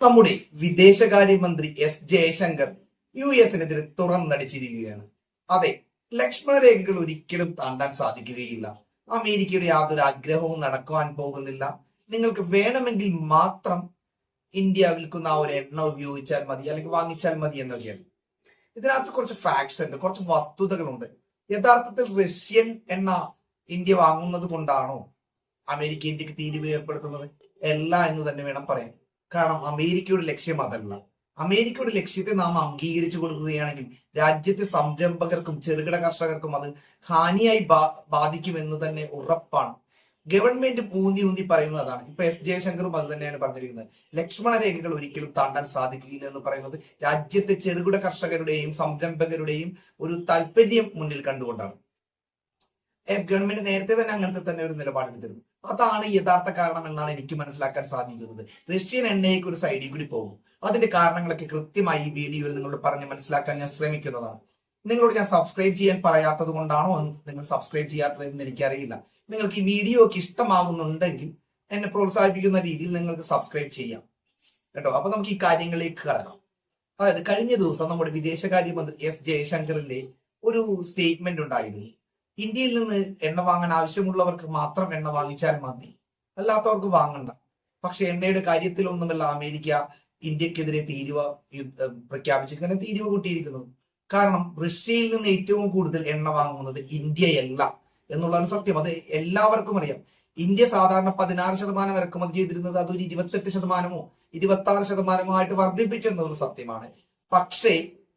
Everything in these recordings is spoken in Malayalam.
നമ്മുടെ വിദേശകാര്യമന്ത്രി എസ് ജയശങ്കർ യു എസിനെതിരെ തുറന്നടിച്ചിരിക്കുകയാണ്. അതെ ലക്ഷ്മണ രേഖകൾ ഒരിക്കലും താണ്ടാൻ സാധിക്കുകയില്ല. അമേരിക്കയുടെ യാതൊരു ആഗ്രഹവും നടക്കുവാൻ പോകുന്നില്ല. നിങ്ങൾക്ക് വേണമെങ്കിൽ മാത്രം ഇന്ത്യ വിൽക്കുന്ന ആ ഒരു എണ്ണ ഉപയോഗിച്ചാൽ മതി അല്ലെങ്കിൽ വാങ്ങിച്ചാൽ മതി എന്നൊക്കെയാണ്. ഇതിനകത്ത് കുറച്ച് ഫാക്ട്സ് ഉണ്ട് കുറച്ച് വസ്തുതകളുണ്ട്. യഥാർത്ഥത്തിൽ റഷ്യൻ എണ്ണ ഇന്ത്യ വാങ്ങുന്നത് കൊണ്ടാണോ അമേരിക്ക ഇന്ത്യയ്ക്ക് തീരുവ ഏർപ്പെടുത്തുന്നത്? അല്ല എന്ന് തന്നെ വേണം പറയാൻ. കാരണം അമേരിക്കയുടെ ലക്ഷ്യം അതല്ല. അമേരിക്കയുടെ ലക്ഷ്യത്തെ നാം അംഗീകരിച്ചു കൊടുക്കുകയാണെങ്കിൽ രാജ്യത്തെ സംരംഭകർക്കും ചെറുകിട കർഷകർക്കും അത് ഹാനിയായി ബാധിക്കുമെന്ന് തന്നെ ഉറപ്പാണ്. ഗവൺമെന്റ് ഊന്നി ഊന്നി പറയുന്നത് അതാണ്. ഇപ്പൊ എസ് ജയശങ്കറും അത് തന്നെയാണ് പറഞ്ഞിരിക്കുന്നത്. ലക്ഷ്മണ രേഖകൾ ഒരിക്കലും താണ്ടാൻ സാധിക്കില്ല എന്ന് പറയുന്നത് രാജ്യത്തെ ചെറുകിട കർഷകരുടെയും സംരംഭകരുടെയും ഒരു താല്പര്യം മുന്നിൽ കണ്ടുകൊണ്ടാണ്. ഗവൺമെന്റ് നേരത്തെ തന്നെ അങ്ങനത്തെ തന്നെ ഒരു നിലപാടെടുത്തിരുന്നു അതാണ് യഥാർത്ഥ കാരണം എന്നാണ് എനിക്ക് മനസ്സിലാക്കാൻ സാധിക്കുന്നത്. റഷ്യൻ എണ്ണയ്ക്ക് ഒരു സൈഡിൽ കൂടി പോകും. അതിന്റെ കാരണങ്ങളൊക്കെ കൃത്യമായി ഈ വീഡിയോയിൽ നിങ്ങളോട് പറഞ്ഞ് മനസ്സിലാക്കാൻ ഞാൻ ശ്രമിക്കുന്നതാണ്. നിങ്ങളോട് ഞാൻ സബ്സ്ക്രൈബ് ചെയ്യാൻ പറയാത്തത് കൊണ്ടാണോ നിങ്ങൾ സബ്സ്ക്രൈബ് ചെയ്യാത്തത് എന്ന് എനിക്കറിയില്ല. നിങ്ങൾക്ക് ഈ വീഡിയോക്ക് ഇഷ്ടമാകുന്നുണ്ടെങ്കിൽ എന്നെ പ്രോത്സാഹിപ്പിക്കുന്ന രീതിയിൽ നിങ്ങൾക്ക് സബ്സ്ക്രൈബ് ചെയ്യാം. കേട്ടോ? അപ്പൊ നമുക്ക് ഈ കാര്യങ്ങളിലേക്ക് കടക്കാം. അതായത് കഴിഞ്ഞ ദിവസം നമ്മുടെ വിദേശകാര്യമന്ത്രി എസ് ജയശങ്കറിന്റെ ഒരു സ്റ്റേറ്റ്മെന്റ് ഉണ്ടായിരുന്നു. ഇന്ത്യയിൽ നിന്ന് എണ്ണ വാങ്ങാൻ ആവശ്യമുള്ളവർക്ക് മാത്രം എണ്ണ വാങ്ങിച്ചാൽ മതി. അല്ലാത്തവർക്ക് വാങ്ങണ്ട. പക്ഷെ എണ്ണയുടെ കാര്യത്തിലൊന്നുമല്ല അമേരിക്ക ഇന്ത്യക്കെതിരെ തീരുവ പ്രഖ്യാപിച്ചിരിക്കുന്നത് തീരുവ കൂട്ടിയിരിക്കുന്നത് കാരണം റഷ്യയിൽ നിന്ന് ഏറ്റവും കൂടുതൽ എണ്ണ വാങ്ങുന്നത് ഇന്ത്യയല്ല എന്നുള്ളതാണ് സത്യം. അത് എല്ലാവർക്കും അറിയാം. ഇന്ത്യ സാധാരണ പതിനാറ് ശതമാനം ഇറക്കുമതി ചെയ്തിരുന്നത് അതൊരു ഇരുപത്തെട്ട് ശതമാനമോ ഇരുപത്തി ആറ് ശതമാനമോ ആയിട്ട് വർദ്ധിപ്പിച്ചു എന്നുള്ള സത്യമാണ്. പക്ഷേ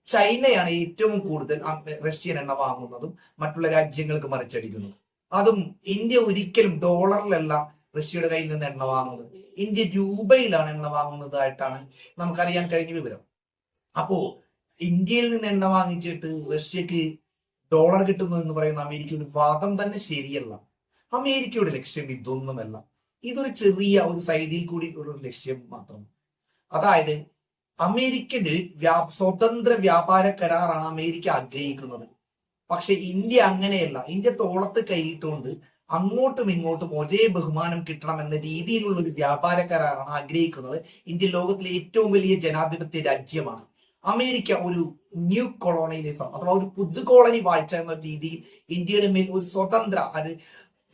ചൈനയാണ് ഏറ്റവും കൂടുതൽ റഷ്യൻ എണ്ണ വാങ്ങുന്നതും മറ്റുള്ള രാജ്യങ്ങൾക്ക് മറിച്ചടിക്കുന്നതും. അതും ഇന്ത്യ ഒരിക്കലും ഡോളറിലല്ല റഷ്യയുടെ കയ്യിൽ നിന്ന് എണ്ണ വാങ്ങുന്നത്. ഇന്ത്യ രൂപയിലാണ് എണ്ണ വാങ്ങുന്നതായിട്ടാണ് നമുക്കറിയാൻ കഴിഞ്ഞ വിവരം. അപ്പോ ഇന്ത്യയിൽ നിന്ന് എണ്ണ വാങ്ങിച്ചിട്ട് റഷ്യക്ക് ഡോളർ കിട്ടുന്നു എന്ന് പറയുന്ന അമേരിക്കയുടെ വാദം തന്നെ ശരിയല്ല. അമേരിക്കയുടെ ലക്ഷ്യം ഇതൊന്നുമല്ല. ഇതൊരു ചെറിയ ഒരു സൈഡിൽ കൂടി ഒരു ലക്ഷ്യം മാത്രം. അതായത് അമേരിക്കന് വ്യാ സ്വതന്ത്ര വ്യാപാര കരാറാണ് അമേരിക്ക ആഗ്രഹിക്കുന്നത്. പക്ഷെ ഇന്ത്യ അങ്ങനെയല്ല. ഇന്ത്യ തോളത്ത് കൈയിട്ടുകൊണ്ട് അങ്ങോട്ടും ഇങ്ങോട്ടും ഒരേ ബഹുമാനം കിട്ടണം എന്ന രീതിയിലുള്ള ഒരു വ്യാപാര കരാറാണ് ആഗ്രഹിക്കുന്നത്. ഇന്ത്യ ലോകത്തിലെ ഏറ്റവും വലിയ ജനാധിപത്യ രാജ്യമാണ്. അമേരിക്ക ഒരു ന്യൂ കൊളോണിയലിസം അഥവാ ഒരു പുതു കോളനി വാഴ്ച എന്ന രീതിയിൽ ഇന്ത്യയുടെ മേൽ ഒരു സ്വതന്ത്ര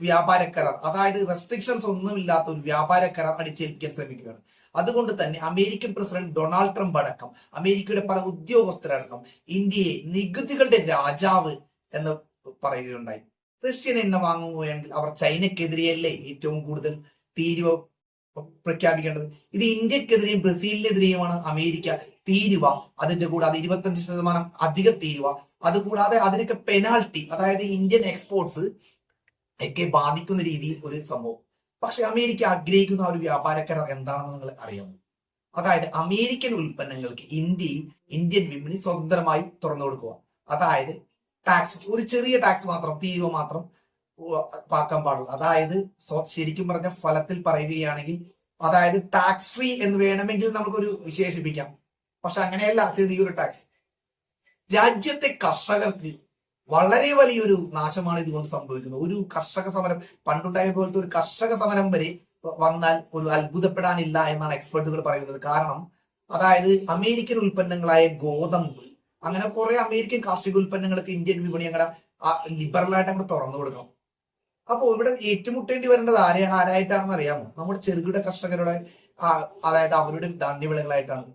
വ്യാപാര കരാർ. അതായത് റെസ്ട്രിക്ഷൻസ് ഒന്നുമില്ലാത്ത ഒരു വ്യാപാര കരാർ അടിച്ചേൽപ്പിക്കാൻ ശ്രമിക്കുകയാണ്. അതുകൊണ്ട് തന്നെ അമേരിക്കൻ പ്രസിഡന്റ് ഡൊണാൾഡ് ട്രംപ് അടക്കം അമേരിക്കയുടെ പല ഉദ്യോഗസ്ഥരടക്കം ഇന്ത്യയെ നികുതികളുടെ രാജാവ് എന്ന് പറയുകയുണ്ടായി. റഷ്യൻ എണ്ണ വാങ്ങുകയാണെങ്കിൽ അവർ ചൈനക്കെതിരെയല്ലേ ഏറ്റവും കൂടുതൽ തീരുവ പ്രഖ്യാപിക്കേണ്ടത്? ഇത് ഇന്ത്യക്കെതിരെയും ബ്രസീലിനെതിരെയുമാണ് അമേരിക്ക തീരുവ. അതിന്റെ കൂടാതെ ഇരുപത്തഞ്ച് ശതമാനം അധിക തീരുവ. അതുകൂടാതെ അതിനൊക്കെ പെനാൾട്ടി അതായത് ഇന്ത്യൻ എക്സ്പോർട്സ് ഒക്കെ ബാധിക്കുന്ന രീതിയിൽ ഒരു സംഭവം. പക്ഷെ അമേരിക്ക ആഗ്രഹിക്കുന്ന ഒരു വ്യാപാര കരാർ എന്താണെന്ന് നിങ്ങൾ അറിയാമോ? അതായത് അമേരിക്കൻ ഉൽപ്പന്നങ്ങൾക്ക് ഇന്ത്യയിൽ ഇന്ത്യൻ വിപണി സ്വതന്ത്രമായി തുറന്നു കൊടുക്കുക അതായത് ടാക്സ് ഒരു ചെറിയ ടാക്സ് മാത്രം തീരുവ മാത്രം പാക്കാൻ പാടുള്ളൂ. അതായത് ശരിക്കും പറഞ്ഞ ഫലത്തിൽ പറയുകയാണെങ്കിൽ അതായത് ടാക്സ് ഫ്രീ എന്ന് വേണമെങ്കിൽ നമുക്കൊരു വിശേഷിപ്പിക്കാം. പക്ഷെ അങ്ങനെയല്ല ചെറിയൊരു ടാക്സ് രാജ്യത്തെ കർഷകർക്ക് വളരെ വലിയൊരു നാശമാണ് ഇതുകൊണ്ട് സംഭവിക്കുന്നത്. ഒരു കർഷക സമരം പണ്ടുണ്ടായ പോലത്തെ ഒരു കർഷക സമരം വരെ വന്നാൽ ഒരു അത്ഭുതപ്പെടാനില്ല എന്നാണ് എക്സ്പെർട്ടുകൾ പറയുന്നത്. കാരണം അതായത് അമേരിക്കൻ ഉൽപ്പന്നങ്ങളായ ഗോതമ്പ് അങ്ങനെ കുറെ അമേരിക്കൻ കാർഷിക ഉൽപ്പന്നങ്ങൾക്ക് ഇന്ത്യൻ വിപണി അങ്ങനെ ലിബറൽ ആയിട്ട് അങ്ങോട്ട് തുറന്നു കൊടുക്കണം. അപ്പോൾ ഇവിടെ ഏറ്റുമുട്ടേണ്ടി വരേണ്ടത് ആരെ ആരായിട്ടാണെന്ന് അറിയാമോ? നമ്മുടെ ചെറുകിട കർഷകരുടെ അതായത് അവരുടെ ധാന്യവിളകളായിട്ടാണ്.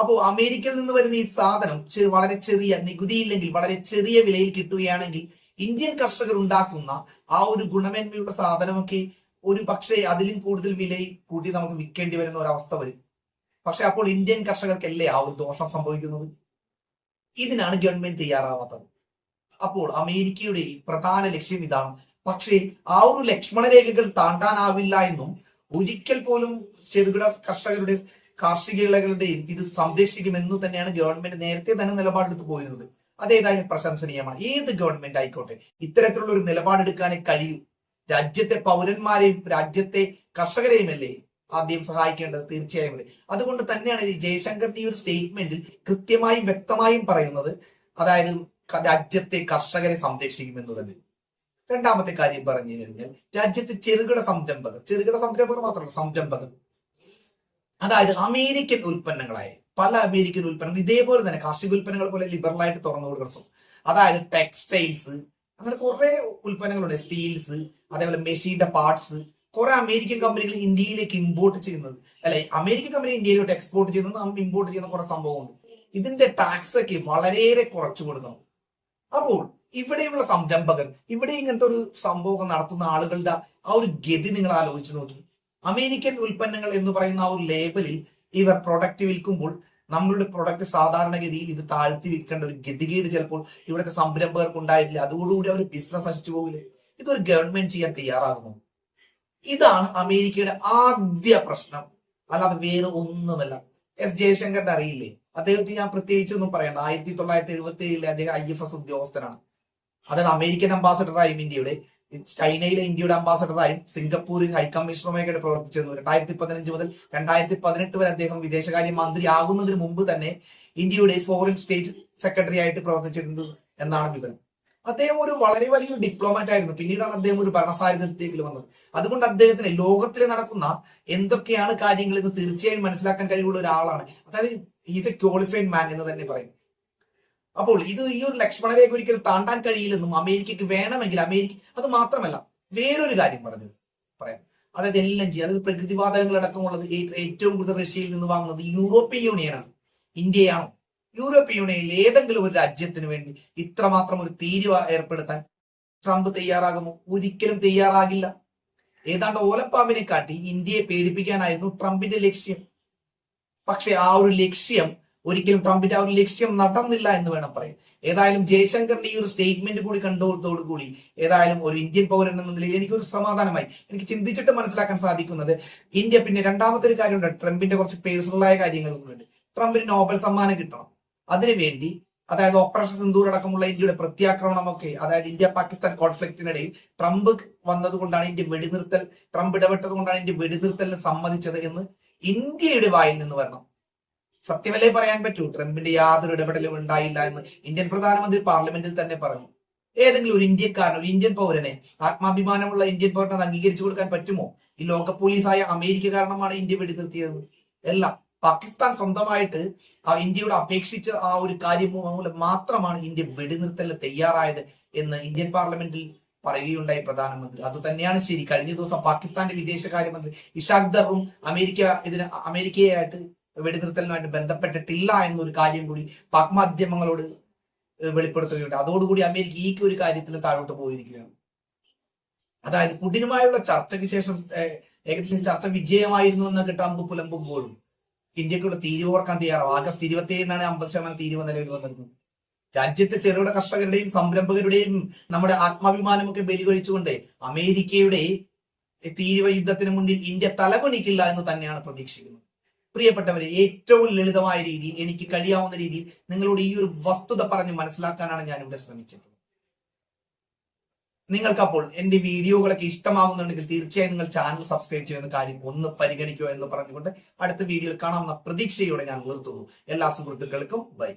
അപ്പോ അമേരിക്കയിൽ നിന്ന് വരുന്ന ഈ സാധനം വളരെ ചെറിയ നികുതിയില്ലെങ്കിൽ വളരെ ചെറിയ വിലയിൽ കിട്ടുകയാണെങ്കിൽ ഇന്ത്യൻ കർഷകർ ഉണ്ടാക്കുന്ന ആ ഒരു ഗുണമേന്മയുള്ള സാധനമൊക്കെ ഒരു പക്ഷേ അതിലും കൂടുതൽ വില കൂട്ടി നമുക്ക് വിൽക്കേണ്ടി വരുന്ന ഒരവസ്ഥ വരും. പക്ഷെ അപ്പോൾ ഇന്ത്യൻ കർഷകർക്കല്ലേ ആ ഒരു ദോഷം സംഭവിക്കുന്നത്? ഇതിനാണ് ഗവൺമെന്റ് തയ്യാറാവാത്തത്. അപ്പോൾ അമേരിക്കയുടെ പ്രധാന ലക്ഷ്യം ഇതാണ്. പക്ഷേ ആ ഒരു ലക്ഷ്മണ രേഖകൾ താണ്ടാനാവില്ല എന്നും ഒരിക്കൽ പോലും ചെറുകിട കർഷകരുടെ കാർഷിക വിളകളുടെയും ഇത് സംരക്ഷിക്കുമെന്ന് തന്നെയാണ് ഗവൺമെന്റ് നേരത്തെ തന്നെ നിലപാടെടുത്ത് പോയിരുന്നത്. അതേതായാലും പ്രശംസനീയമാണ്. ഏത് ഗവൺമെന്റ് ആയിക്കോട്ടെ ഇത്തരത്തിലുള്ള ഒരു നിലപാടെടുക്കാനേ കഴിയൂ. രാജ്യത്തെ പൗരന്മാരെയും രാജ്യത്തെ കർഷകരെയും അല്ലേ ആദ്യം സഹായിക്കേണ്ടത്? തീർച്ചയായും അതെ. അതുകൊണ്ട് തന്നെയാണ് ഈ ജയശങ്കറിന്റെ ഈ ഒരു സ്റ്റേറ്റ്മെന്റിൽ കൃത്യമായും വ്യക്തമായും പറയുന്നത്. അതായത് രാജ്യത്തെ കർഷകരെ സംരക്ഷിക്കുമെന്ന് തന്നെ. രണ്ടാമത്തെ കാര്യം പറഞ്ഞു കഴിഞ്ഞാൽ രാജ്യത്തെ ചെറുകിട സംരംഭകർ ചെറുകിട സംരംഭകർ മാത്രമല്ല സംരംഭകർ. അതായത് അമേരിക്കൻ ഉൽപ്പന്നങ്ങളായി. പല അമേരിക്കൻ ഉൽപ്പന്നങ്ങൾ ഇതേപോലെ തന്നെ കാർഷിക ഉൽപ്പന്നങ്ങൾ പോലെ ലിബറൽ ആയിട്ട് തുറന്നു കൊടുക്കണം അതായത് ടെക്സ്റ്റൈൽസ് അങ്ങനെ കുറെ ഉൽപ്പന്നങ്ങളുണ്ട്. സ്റ്റീൽസ് അതേപോലെ മെഷീന്റെ പാർട്സ് കുറെ അമേരിക്കൻ കമ്പനികൾ ഇന്ത്യയിലേക്ക് ഇമ്പോർട്ട് ചെയ്യുന്നത്. അല്ലെ അമേരിക്കൻ കമ്പനി ഇന്ത്യയിലോട്ട് എക്സ്പോർട്ട് ചെയ്യുന്നത് നമ്മൾ ഇമ്പോർട്ട് ചെയ്യുന്ന കുറെ സംഭവമുണ്ട് ഇതിന്റെ ടാക്സ് ഒക്കെ വളരെയേറെ കുറച്ചു കൊടുക്കണം. അപ്പോൾ ഇവിടെയുള്ള സംരംഭകർ ഇവിടെ ഇങ്ങനത്തെ ഒരു സംഭവം നടത്തുന്ന ആളുകളുടെ ആ ഒരു ഗതി നിങ്ങൾ ആലോചിച്ച് നോക്കി. അമേരിക്കൻ ഉൽപ്പന്നങ്ങൾ എന്ന് പറയുന്ന ആ ഒരു ലേബലിൽ ഇവർ പ്രൊഡക്റ്റ് വിൽക്കുമ്പോൾ നമ്മളുടെ പ്രൊഡക്റ്റ് സാധാരണഗതിയിൽ ഇത് താഴ്ത്തി വിൽക്കേണ്ട ഒരു ഗതികേട് ചിലപ്പോൾ ഇവിടുത്തെ സംരംഭകർക്ക് ഉണ്ടായിട്ടില്ല. അതോടുകൂടി അവർ ബിസിനസ് നശിച്ചു പോകില്ലേ? ഇതൊരു ഗവൺമെന്റ് ചെയ്യാൻ തയ്യാറാകുമോ ഇതാണ് അമേരിക്കയുടെ ആദ്യ പ്രശ്നം. അല്ലാതെ വേറെ ഒന്നുമല്ല. എസ് ജയശങ്കറിന്റെ അറിയില്ലേ? അദ്ദേഹത്തിന് ഞാൻ പ്രത്യേകിച്ച് ഒന്നും പറയണ്ട. ആയിരത്തി തൊള്ളായിരത്തി എഴുപത്തി ഏഴിലെ അദ്ദേഹം ഐ എഫ് എസ് ഉദ്യോഗസ്ഥനാണ്. അതായത് അമേരിക്കൻ അംബാസഡറായും ഇന്ത്യയുടെ ചൈനയിലെ ഇന്ത്യയുടെ അംബാസഡറായും സിംഗപ്പൂരിൽ ഹൈക്കമ്മീഷണറുമായിട്ട് പ്രവർത്തിച്ചിരുന്നു രണ്ടായിരത്തി പതിനഞ്ച് മുതൽ രണ്ടായിരത്തി പതിനെട്ട് വരെ അദ്ദേഹം വിദേശകാര്യ മന്ത്രി ആകുന്നതിന് മുമ്പ് തന്നെ ഇന്ത്യയുടെ ഫോറിൻ സ്റ്റേറ്റ് സെക്രട്ടറി ആയിട്ട് പ്രവർത്തിച്ചിട്ടുണ്ട് എന്നാണ് വിവരം. അദ്ദേഹം ഒരു വളരെ വലിയൊരു ഡിപ്ലോമാറ്റ് ആയിരുന്നു. പിന്നീടാണ് അദ്ദേഹം ഒരു ഭരണസാരഥ്യത്തിലേക്ക് വന്നത്. അതുകൊണ്ട് അദ്ദേഹത്തിന് ലോകത്തിൽ നടക്കുന്ന എന്തൊക്കെയാണ് കാര്യങ്ങൾ എന്ന് തീർച്ചയായും മനസ്സിലാക്കാൻ കഴിവുള്ള ഒരാളാണ്. അതായത് ഈസ് എ ക്വാളിഫൈഡ് മാൻ എന്ന് തന്നെ പറയും. അപ്പോൾ ഇത് ഈ ഒരു ലക്ഷ്മണരേഖ ഒരിക്കലും താണ്ടാൻ കഴിയില്ലെന്നും അമേരിക്കയ്ക്ക് വേണമെങ്കിൽ അമേരിക്ക അത് മാത്രമല്ല വേറൊരു കാര്യം പറഞ്ഞു. പറയാം. അതായത് എല്ലാം ചെയ്യും. അതായത് പ്രകൃതിവാതകങ്ങൾ അടക്കമുള്ളത് ഏറ്റവും കൂടുതൽ റഷ്യയിൽ നിന്ന് വാങ്ങുന്നത് യൂറോപ്യൻ യൂണിയനാണ്. ഇന്ത്യയാണോ? യൂറോപ്യൻ യൂണിയനിൽ ഏതെങ്കിലും ഒരു രാജ്യത്തിന് വേണ്ടി ഇത്രമാത്രം ഒരു തീരുവ ഏർപ്പെടുത്താൻ ട്രംപ് തയ്യാറാകുമോ? ഒരിക്കലും തയ്യാറാകില്ല. ഏതാണ്ട് ഓലപ്പാമ്പിനെ കാട്ടി ഇന്ത്യയെ പേടിപ്പിക്കാനായിരുന്നു ട്രംപിന്റെ ലക്ഷ്യം. പക്ഷെ ആ ഒരു ലക്ഷ്യം ഒരിക്കലും ട്രംപിന്റെ ആ ഒരു ലക്ഷ്യം നടന്നില്ല എന്ന് വേണം പറയാൻ. ഏതായാലും ജയശങ്കറിന്റെ ഈ ഒരു സ്റ്റേറ്റ്മെന്റ് കൂടി കണ്ടോടത്തോടു കൂടി ഏതായാലും ഒരു ഇന്ത്യൻ പൗരൻ എന്ന നിലയിൽ എനിക്കൊരു സമാധാനമായി. എനിക്ക് ചിന്തിച്ചിട്ട് മനസ്സിലാക്കാൻ സാധിക്കുന്നത് ഇന്ത്യ പിന്നെ രണ്ടാമത്തെ ഒരു കാര്യമുണ്ട്. ട്രംപിന്റെ കുറച്ച് പേഴ്സണലായ കാര്യങ്ങളുണ്ട്. ട്രംപിന് നോബൽ സമ്മാനം കിട്ടണം. അതിനുവേണ്ടി അതായത് ഓപ്പറേഷൻ സിന്ദൂർ അടക്കമുള്ള ഇന്ത്യയുടെ പ്രത്യാക്രമണമൊക്കെ അതായത് ഇന്ത്യ പാകിസ്ഥാൻ കോൺഫ്ലിക്റ്റിനിടയിൽ ട്രംപ് വന്നതുകൊണ്ടാണ് ഇന്ത്യ വെടിനിർത്തൽ ട്രംപ് ഇടപെട്ടത് കൊണ്ടാണ് ഇന്ത്യ വെടിനിർത്തലിന് സമ്മതിച്ചത് എന്ന് ഇന്ത്യയുടെ വായിൽ നിന്ന് വരണം. സത്യമല്ലേ പറയാൻ പറ്റൂ? ട്രംപിന്റെ യാതൊരു ഇടപെടലും ഉണ്ടായില്ല എന്ന് ഇന്ത്യൻ പ്രധാനമന്ത്രി പാർലമെന്റിൽ തന്നെ പറഞ്ഞു. ഏതെങ്കിലും ഒരു ഇന്ത്യക്കാരൻ ഒരു ഇന്ത്യൻ പൗരനെ ആത്മാഭിമാനമുള്ള ഇന്ത്യൻ പൗരനെ അംഗീകരിച്ചു കൊടുക്കാൻ പറ്റുമോ? ഈ ലോക പോലീസായ അമേരിക്ക കാരണമാണ് ഇന്ത്യ വെടിനിർത്തിയത്. അല്ല പാകിസ്ഥാൻ സ്വന്തമായിട്ട് ആ ഇന്ത്യയോട് അപേക്ഷിച്ച ആ ഒരു കാര്യം മൂലം മാത്രമാണ് ഇന്ത്യ വെടിനിർത്തലിന് തയ്യാറായത് എന്ന് ഇന്ത്യൻ പാർലമെന്റിൽ പറയുകയുണ്ടായി പ്രധാനമന്ത്രി. അത് തന്നെയാണ് ശരി. കഴിഞ്ഞ ദിവസം പാകിസ്ഥാന്റെ വിദേശകാര്യമന്ത്രി ഇഷാഖ് ദറും അമേരിക്ക ഇതിന് അമേരിക്കയായിട്ട് വെടിനിർത്തലുമായിട്ട് ബന്ധപ്പെട്ടിട്ടില്ല എന്നൊരു കാര്യം കൂടി പാക് മാധ്യമങ്ങളോട് വെളിപ്പെടുത്തുകയുണ്ട് അതോടുകൂടി അമേരിക്ക ഈ ഒരു കാര്യത്തിൽ താഴോട്ട് പോയിരിക്കുകയാണ്. അതായത് പുടിനുമായുള്ള ചർച്ചയ്ക്ക് ശേഷം ഏകദേശം ചർച്ച വിജയമായിരുന്നു എന്നൊക്കെ ട്രംപ് പുലമ്പുമ്പോഴും ഇന്ത്യക്കുള്ള തീരുവ ഓർക്കാൻ തയ്യാറാവും ആഗസ്റ്റ് ഇരുപത്തി ഏഴിനാണ് അമ്പത് ശതമാനം തീരുവ നിലവിൽ വന്നിരുന്നത് രാജ്യത്തെ ചെറുകിട കർഷകരുടെയും സംരംഭകരുടെയും നമ്മുടെ ആത്മാഭിമാനമൊക്കെ ബലി കഴിച്ചുകൊണ്ട് അമേരിക്കയുടെ തീരുവ യുദ്ധത്തിന് മുന്നിൽ ഇന്ത്യ തലകുനിക്കില്ല എന്ന് തന്നെയാണ് പ്രതീക്ഷിക്കുന്നത്. പ്രിയപ്പെട്ടവരെ ഏറ്റവും ലളിതമായ രീതിയിൽ എനിക്ക് കഴിയാവുന്ന രീതിയിൽ നിങ്ങളോട് ഈ ഒരു വസ്തുത പറഞ്ഞ് മനസ്സിലാക്കാനാണ് ഞാൻ ഇവിടെ ശ്രമിച്ചത്. നിങ്ങൾക്കപ്പോൾ എന്റെ വീഡിയോകളൊക്കെ ഇഷ്ടമാകുന്നുണ്ടെങ്കിൽ തീർച്ചയായും നിങ്ങൾ ചാനൽ സബ്സ്ക്രൈബ് ചെയ്യുന്ന കാര്യം ഒന്ന് പരിഗണിക്കുക എന്ന് പറഞ്ഞുകൊണ്ട് അടുത്ത വീഡിയോയിൽ കാണാവുന്ന പ്രതീക്ഷയോടെ ഞാൻ നിർത്തുന്നു. എല്ലാ സുഹൃത്തുക്കൾക്കും ബൈ.